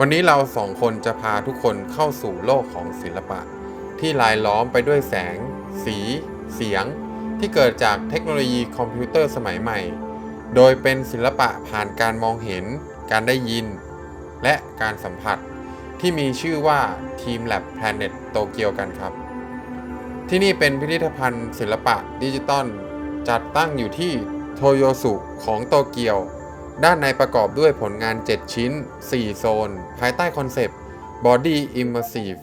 วันนี้เราสองคนจะพาทุกคนเข้าสู่โลกของศิลปะ ที่ลายล้อมไปด้วยแสง สี เสียง ที่เกิดจากเทคโนโลยีคอมพิวเตอร์สมัยใหม่ โดยเป็นศิลปะผ่านการมองเห็น การได้ยิน และการสัมผัส ที่มีชื่อว่า Team Lab Planet โตเกียวกันครับ ที่นี่เป็นพิพิธภัณฑ์ศิลปะดิจิตอลจัดตั้งอยู่ที่โทโยสุของโตเกียว ด้านในประกอบด้วยผลงาน 7 ชิ้น 4 โซน ภายใต้คอนเซปต์ Body Immersive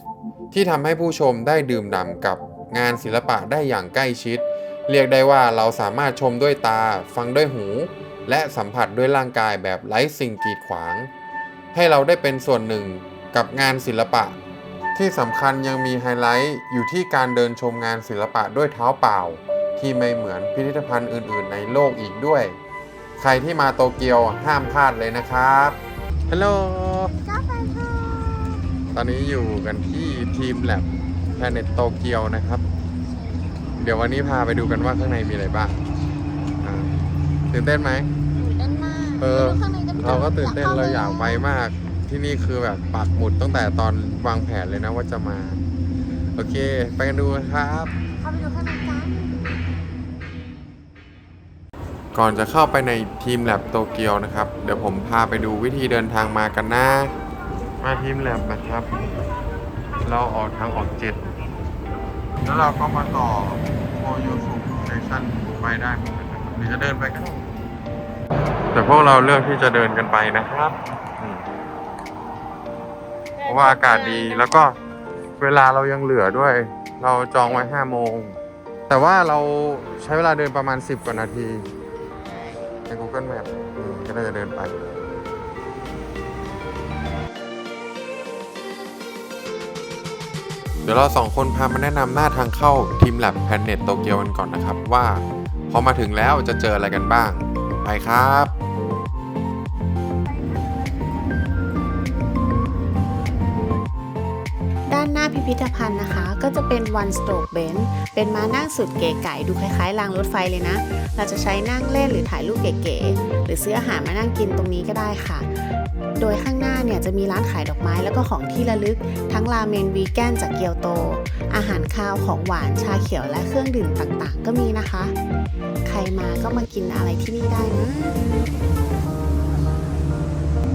ที่ทำให้ผู้ชมได้ดื่มด่ำกับงานศิลปะได้อย่างใกล้ชิด เรียกได้ว่าเราสามารถชมด้วยตา ฟังด้วยหู และสัมผัสด้วยร่างกายแบบไร้สิ่งกีดขวาง ให้เราได้เป็นส่วนหนึ่งกับงานศิลปะ ที่สำคัญยังมีไฮไลท์อยู่ที่การเดินชมงานศิลปะด้วยเท้าเปล่า ที่ไม่เหมือนพิพิธภัณฑ์อื่น ๆ ในโลกอีกด้วย ใครที่มาโตเกียวห้ามพลาดเลยนะครับฮัลโหลก็ไปค่ะตอนนี้อยู่กันที่ทีมแลบแพเน็ตโตเกียวนะครับ เดี๋ยววันนี้พาไปดูกันว่าข้างในมีอะไรบ้างอ่าตื่นเต้นไหม ตื่นเต้นมากเออข้างในจะมีเราก็ตื่นเต้นเราอยากไปเข้มาก ที่นี่คือแบบปักหมุดตั้งแต่ตอนวางแผนเลยนะว่าจะมา โอเค ไปกันดูกันครับ ก่อนจะเข้าไปในทีมแลบโตเกียวนะครับ เดี๋ยวผมพาไปดูวิธีเดินทางมากันนะมาทีมแลบนะครับ เราออกทางออกเจ็ดแล้วเราก็มาต่อโมยูสุสเตชันไปได้เหมือนกันนะครับหรือจะเดินไปก็ได้แต่พวกเราเลือกที่จะเดินกันไปนะครับอืมเพราะว่าอากาศดีแล้วก็เวลาเรายังเหลือด้วย เราจองไว้ห้าโมง แต่ว่าเราใช้เวลาเดินประมาณ 10 กว่านาที ใน Google Map อืมก็น่าจะเดินไป เดี๋ยวเราสองคนพามาแนะนำหน้าทางเข้าทีมแลบแพนเน็ตโตเกียวกันก่อนนะครับว่า พอมาถึงแล้วจะเจออะไรกันบ้าง ไปครับ one stroke bench เป็นม้านั่งสุดเก๋ไก๋ดูคล้ายๆรางรถไฟเลยนะ เราจะใช้นั่งเล่นหรือถ่ายรูปเก๋ๆหรือซื้ออาหารมานั่งกินตรงนี้ก็ได้ค่ะ โดยข้างหน้าเนี่ยจะมีร้านขายดอกไม้แล้วก็ของที่ระลึก ทั้งราเมนวีแกนจากเกียวโต อาหารคาวของหวานชาเขียวและเครื่องดื่มต่างๆ ก็มีนะคะ ใครมาก็มากินอะไรที่นี่ได้นะ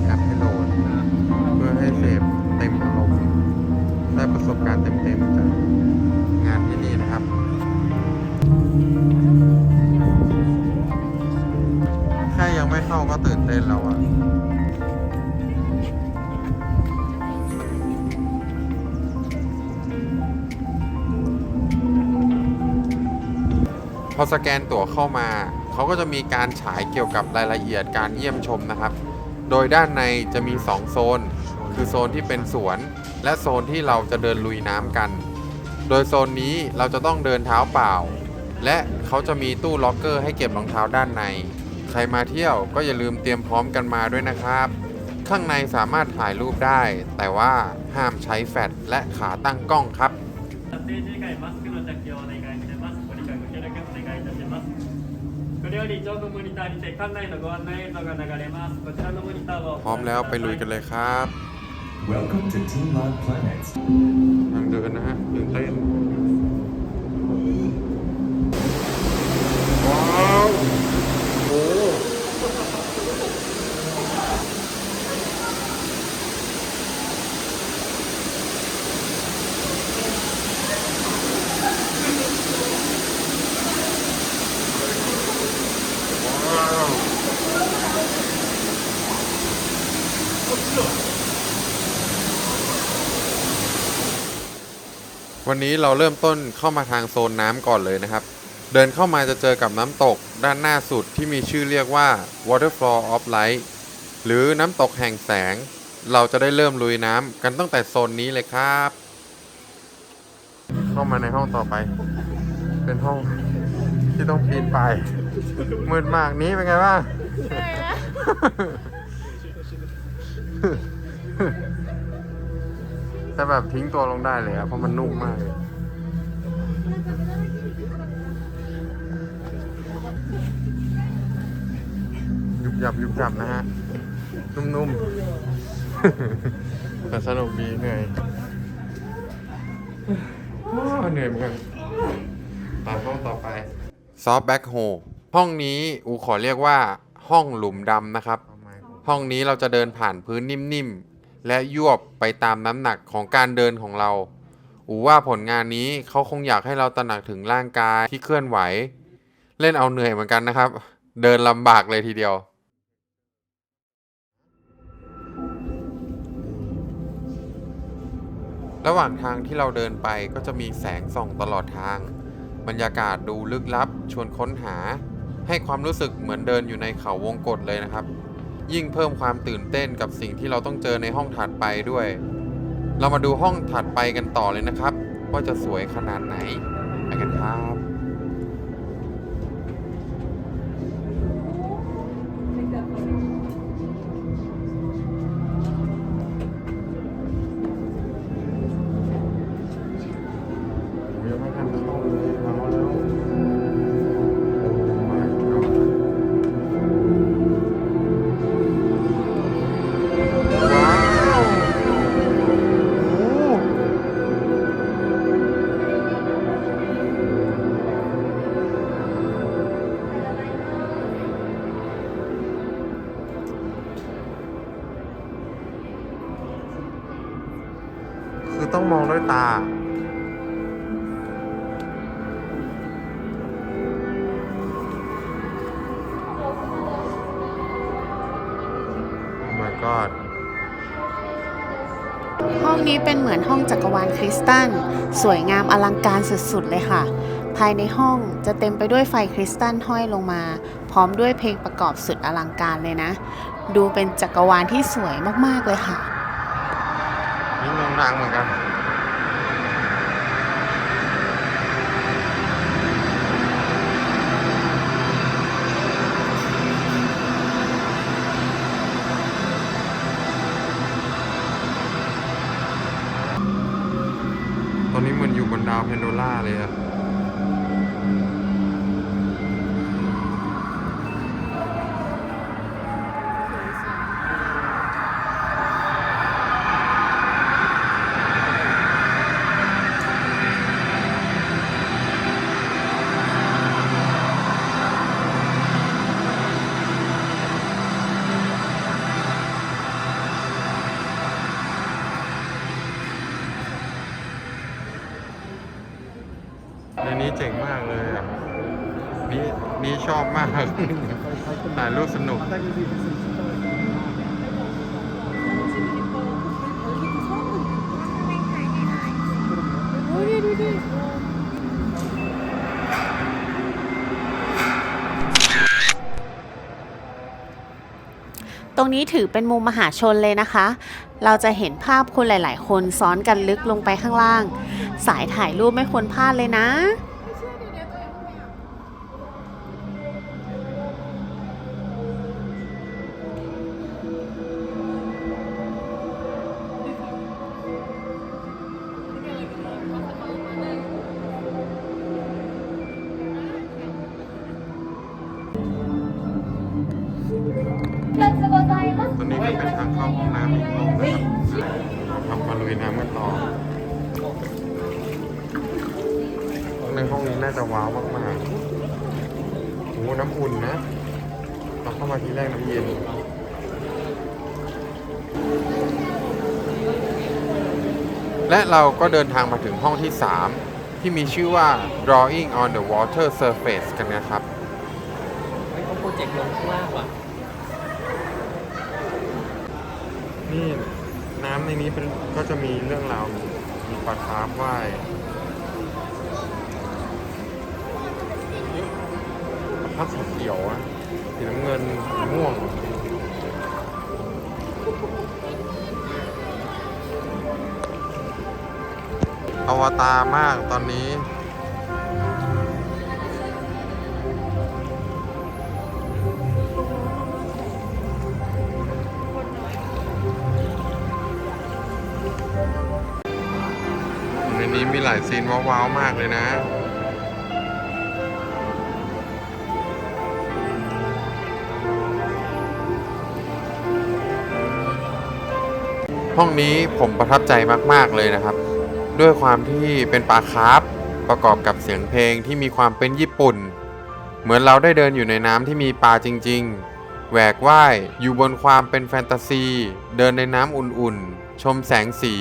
แอปให้โหลดเพื่อให้เสพ ประสบการณ์เต็มๆจากงานที่นี่นะครับแค่ยังไม่เข้าก็ตื่นเต้นแล้วอะพอสแกนตั๋วเข้ามา เขาก็จะมีการฉายเกี่ยวกับรายละเอียดการเยี่ยมชมนะครับ โดยด้านในจะมี 2 โซน คือโซนที่เป็นสวน และโซนที่เราจะเดินลุยน้ำกัน โดยโซนนี้เราจะต้องเดินเท้าเปล่า และเขาจะมีตู้ล็อกเกอร์ให้เก็บรองเท้าด้านใน ใครมาเที่ยวก็อย่าลืมเตรียมพร้อมกันมาด้วยนะครับ ข้างในสามารถถ่ายรูปได้ แต่ว่าห้ามใช้แฟลชและขาตั้งกล้องครับพร้อมแล้วไปลุยกันเลยครับ Welcome to Team Lab Planet. ทางเดินนะฮะตื่นเต้นว้าว วันนี้เราเริ่มต้นเข้ามาทางโซนน้ำก่อนเลยนะครับ เดินเข้ามาจะเจอกับน้ำตกด้านหน้าสุดที่มีชื่อเรียกว่า Waterfall of Light หรือน้ำตกแห่งแสง เราจะได้เริ่มลุยน้ำกันตั้งแต่โซนนี้เลยครับ เข้ามาในห้องต่อไป เป็นห้องที่ต้องปีนไปมืดมากนี้เป็นไงบ้าง แต่แบบทิ้งตัวลงได้เลยอะเพราะมันนุ่มมากเลยยุบยับยุบยับนะฮะ นุ่มๆแต่สนุกดีเหนื่อยอ้าวเหนื่อยเหมือนกันไปห้องต่อไป ซอฟต์แบ็กโฮห้องนี้อูขอเรียกว่าห้องหลุมดำนะครับ ห้องนี้เราจะเดินผ่านพื้นนิ่มๆ และยวบไปตามน้ำหนักของการเดินของเรา อูว่าผลงานนี้เขาคงอยากให้เราตระหนักถึงร่างกายที่เคลื่อนไหว เล่นเอาเหนื่อยเหมือนกันนะครับ เดินลำบากเลยทีเดียว ระหว่างทางที่เราเดินไปก็จะมีแสงส่องตลอดทาง บรรยากาศดูลึกลับชวนค้นหา ให้ความรู้สึกเหมือนเดินอยู่ในเขาวงกฏเลยนะครับ ยิ่งเพิ่มความตื่นเต้นกับสิ่งที่เราต้องเจอในห้องถัดไปด้วย เรามาดูห้องถัดไปกันต่อเลยนะครับ ว่าจะสวยขนาดไหนไปกันครับ my god ห้องนี้เป็นเหมือนห้องจักรวาลคริสตัล สวยงามอลังการสุดๆเลยค่ะ ภายในห้องจะเต็มไปด้วยไฟคริสตัลห้อยลงมา พร้อมด้วยเพลงประกอบสุดอลังการเลยนะ ดูเป็นจักรวาลที่สวยมากๆเลยค่ะ นี่งงนางเหมือนกัน นดาวเพนโดล่าเลยอะ รงนี้ถือเป็นมุมมหาชนเลยนะคะ เราจะเห็นภาพคนหลาย ๆ คนซ้อนกันลึกลงไปข้างล่าง สายถ่ายรูปไม่ควรพลาดเลยนะ ในห้องนี้น่าจะว้าวมากๆโอ้น้ำอุ่นนะ เราเข้ามาทีแรกน้ำเย็นและเราก็เดินทางมาถึงห้องที่ 3 ที่มีชื่อว่า drawing on the water surface กันนะครับเฮ้ยเขาโปรเจกต์ลงข้างล่างว่ะนี่น้ำในนี้เป็นก็จะมีเรื่องราวมีปลาคาร์ฟว่าย ปลาสีเขียวอะสีน้ำเงินสีม่วง อวตารมากตอนนี้ ในนี้มีหลายซีนว้าวๆมากเลยนะ ห้องนี้ผมประทับใจมาก ๆ เลยนะครับ ด้วยความที่เป็นปลาคาร์ฟประกอบกับเสียงเพลงที่มีความเป็นญี่ปุ่น เหมือนเราได้เดินอยู่ในน้ำที่มีปลาจริง ๆ แหวกว่ายอยู่บนความเป็นแฟนตาซี เดินในน้ำอุ่น ๆ ชมแสงสี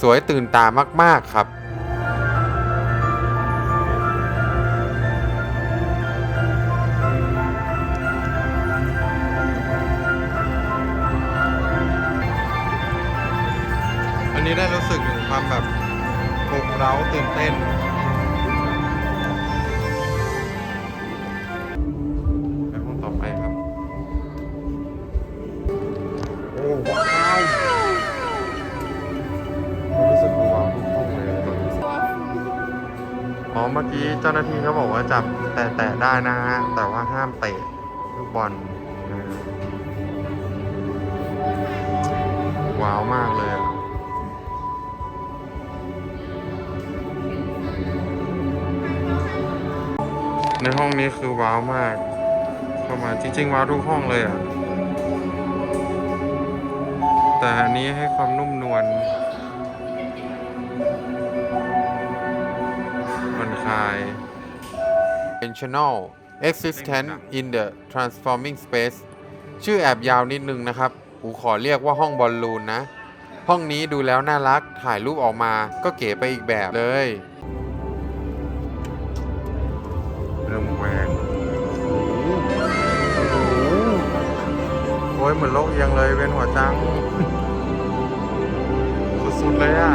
สวยตื่นตามาก ๆ ครับ นี้ได้รู้สึกถึงความแบบปลุกเร้าตื่นเต้นไปห้องต่อไปครับ โอ้ว้าวรู้สึกว้าวทุกห้องเลยอ๋อเมื่อกี้เจ้าหน้าที่เขาบอกว่าจับแตะๆได้นะฮะ แต่ว่าห้ามเตะลูกบอลว้าวมากเลย ในห้องนี้คือว้าวมากเข้ามาจริง ๆ ว้าวทุกห้องเลยอะ แต่อันนี้ให้ความนุ่มนวลผ่อนคลาย intentional existence in the transforming space ชื่อแอบยาวนิดนึงนะครับอูขอเรียกว่าห้องบอลลูนนะ ห้องนี้ดูแล้วน่ารัก ถ่ายรูปออกมาก็เก๋ไปอีกแบบเลย เหมือนโลกเอียงเลยเวียนหัวจัง สุดๆเลยอะ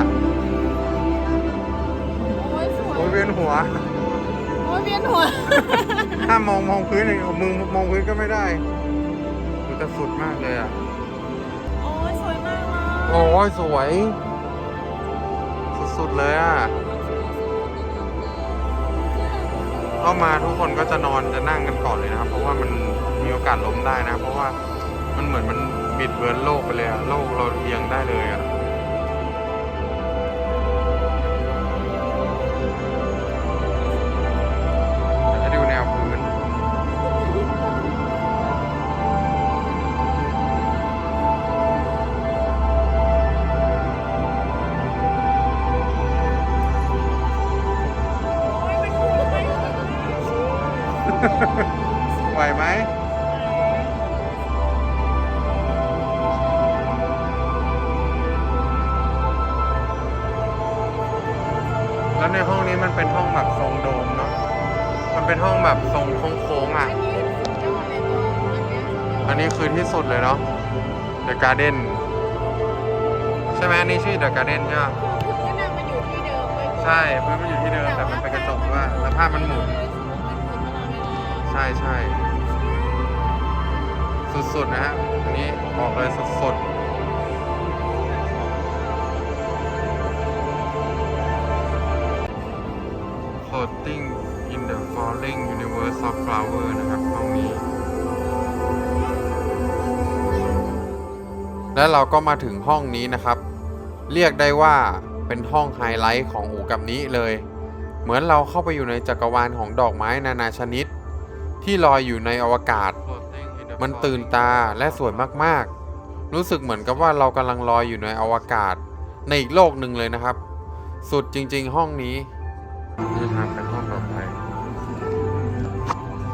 โอ้ยสวยโอ้ยเวียนหัว โอ้ยเวียนหัว ถ้ามองมองพื้นเลยมึงมองพื้นก็ไม่ได้มันจะสุดมากเลยอะ โอ้ยสวยมากเลยโอ้ยสวย สุดๆเลยอะเข้ามาทุกคนก็จะนอนจะนั่งกันก่อนเลยนะครับ เพราะว่ามันมีโอกาสล้มได้นะ เพราะว่า มันเหมือนมันบิดเบือนโลกไปเลยอะโลกเราเอียงได้เลยอะ เป็นห้องแบบทรงโค้งๆอะ อันนี้คือที่สุดเลยเนาะ The Garden ใช่ไหมอันนี้ชื่อ The Garden ใช่ไหมใช่พื้นมันอยู่ที่เดิมแต่มันเป็นกระจกด้วยแล้วภาพมันหมุน ใช่ใช่สุดๆนะฮะอันนี้บอกเลยสุดๆ และเราก็มาถึงห้องนี้นะครับ เรียกได้ว่าเป็นห้องไฮไลท์ของอูกับนี้เลย เหมือนเราเข้าไปอยู่ในจักรวาลของดอกไม้นานาชนิด ที่ลอยอยู่ในอวกาศ มันตื่นตาและสวยมากๆ รู้สึกเหมือนกับว่าเรากำลังลอยอยู่ในอวกาศ ในอีกโลกหนึ่งเลยนะครับ สุดจริง ๆ ห้องนี้นี่ครับเป็นห้องต่อไป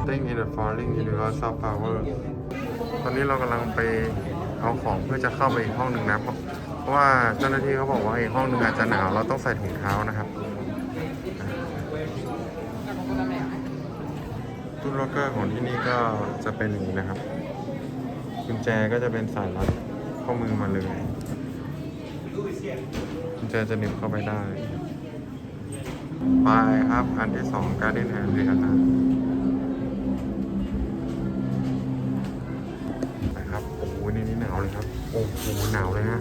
Thing in the Falling Universe of Power ตอนนี้เรากำลังไป เอาของเพื่อจะเข้าไปอีกห้องหนึ่งนะเพราะว่าเจ้าหน้าที่เขาบอกว่าอีกห้องหนึ่งอาจจะหนาวเราต้องใส่ถุงเท้านะครับตู้ล็อกเกอร์ของที่นี่ก็จะเป็นอย่างนี้นะครับกุญแจก็จะเป็นสายรัดข้อมือมาเลยกุญแจจะหนีบเข้าไปได้ ไปครับอันที่สองการ์เด้นแอนเรียนะไโอ้โหหนาวเลยฮะ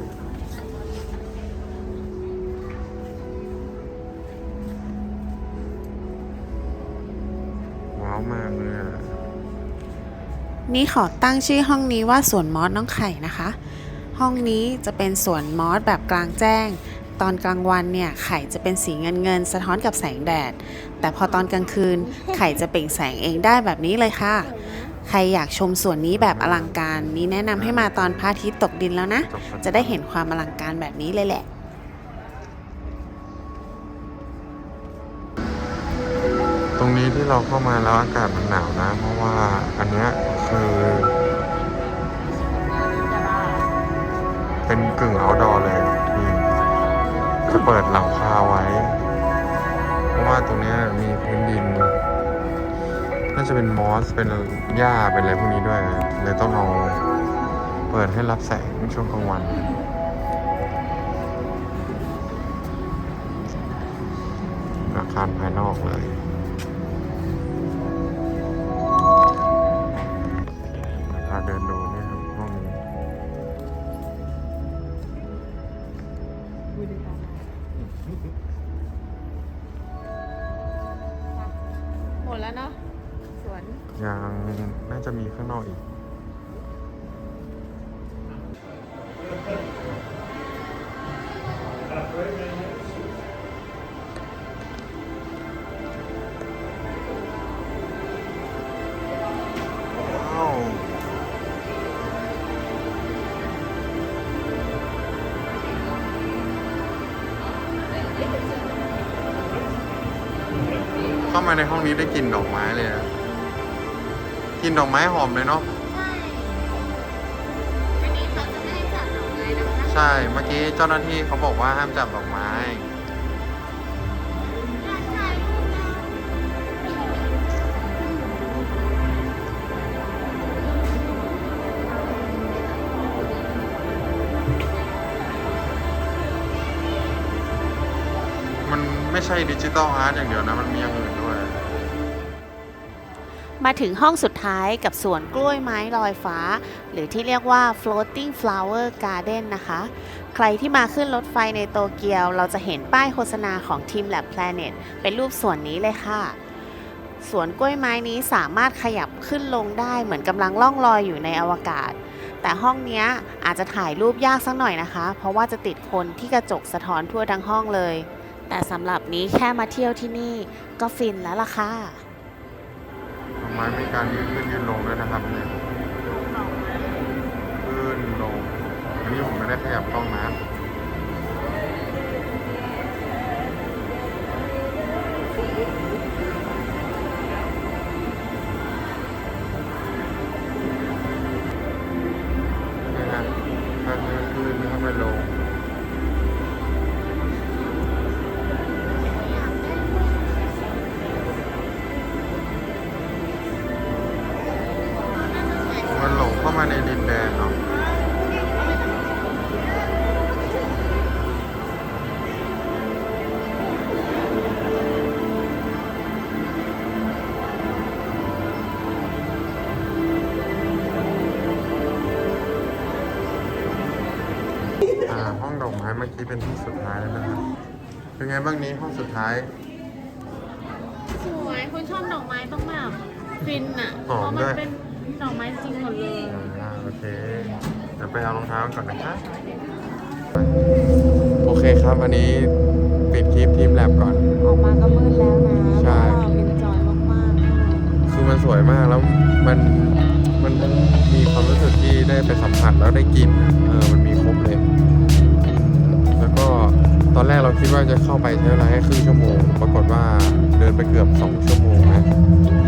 ว้าวมากเลยอะนี่ขอตั้งชื่อห้องนี้ว่าสวนมอสน้องไข่นะคะ ห้องนี้จะเป็นสวนมอสแบบกลางแจ้ง ตอนกลางวันเนี่ยไข่จะเป็นสีเงินเงินสะท้อนกับแสงแดด แต่พอตอนกลางคืนไข่จะเปล่งแสงเองได้แบบนี้เลยค่ะ ใครอยากชมส่วนนี้แบบอลังการ นี้แนะนำให้มาตอนพระอาทิตย์ตกดินแล้วนะ จะได้เห็นความอลังการแบบนี้เลยแหละตรงนี้ที่เราเข้ามาแล้วอากาศมันหนาวนะ เพราะว่าอันเนี้ยคือ เป็นกึ่ง outdoor เลยนี่จะเปิดหลังคาไว้ เพราะว่าตรงเนี้ยมีพื้นดิน น่าจะเป็นมอส เป็นหญ้า เป็นอะไรพวกนี้ด้วย เลยต้องเอาเปิดให้รับแสงช่วงกลางวัน อาคารภายนอกเลย เข้ามาในห้องนี้ได้กลิ่นดอกไม้เลยนะกลิ่นดอกไม้หอมเลยเนาะใช่อันนี้เขาจะไม่ให้จับดอกไม้นะคะใช่เมื่อกี้เจ้าหน้าที่เขาบอกว่าห้ามจับดอกไม้ใช่รูปนะมันไม่ใช่ดิจิตอลอาร์ตอย่างเดียวนะ มันมีอย่างอื่นด้วย มาถึงห้องสุดท้ายกับสวนกล้วยไม้ลอยฟ้า หรือที่เรียกว่า floating flower garden นะคะ ใครที่มาขึ้นรถไฟในโตเกียว เราจะเห็นป้ายโฆษณาของ Team Lab Planet เป็นรูปสวนนี้เลยค่ะสวนกล้วยไม้นี้สามารถขยับขึ้นลงได้เหมือนกำลังล่องลอยอยู่ในอวกาศ แต่ห้องนี้อาจจะถ่ายรูปยากสักหน่อยนะคะ เพราะว่าจะติดคนที่กระจกสะท้อนทั่วทั้งห้องเลย แต่สำหรับนี้แค่มาเที่ยวที่นี่ก็ฟินแล้วล่ะค่ะ ไม้มีการยืดขึ้นยืดลงด้วยนะครับเนี่ยขึ้นลง อันนี้ผมไม่ได้ขยับกล้องนะ ไงบ้างนี้ห้องสุดท้าย สวยคนชอบดอกไม้ต้องแบบฟินอะเพหอมราะด้มัวยนเป็นดอกไม้จริงหมดเลยอ่าโอเคเดี๋ยวไปเอารองเท้าก่อนนะครับโอเคครับอันนี้ปิดคลิปทีมแลบก่อน ออกมาก็มืดแล้วนะใช่เอ็นจอยมากๆคือมันสวยมากแล้วมันมันทั้งมีความรู้สึกที่ได้ไปสัมผัสแล้วได้กลิ่นอะเออมันมีครบเลยแล้วก็ ตอนแรกเราคิดว่าจะเข้าไปใช้เวลาแค่ครึ่งชั่วโมง ปรากฏว่าเดินไปเกือบสองชั่วโมงนะ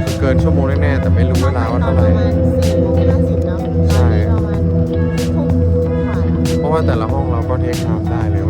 คือเกินชั่วโมงแน่ๆแต่ไม่รู้เวลาว่าเท่าไหร่ประมาณสี่โมงห้าสิบเนาะใช่ตอนนี้ประมาณทุ่มกว่าเพราะว่าแต่ละห้องเราก็เทคไทม์ได้เลย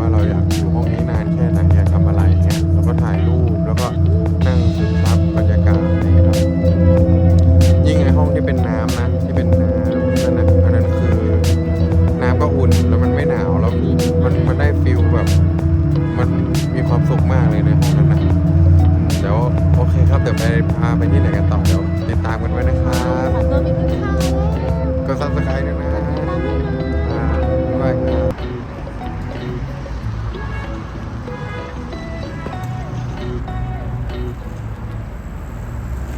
อเคครับเดี๋ยวไปพาไปที่ไหนกันต่อเดี๋ยวติดตามกันไว้นะครับ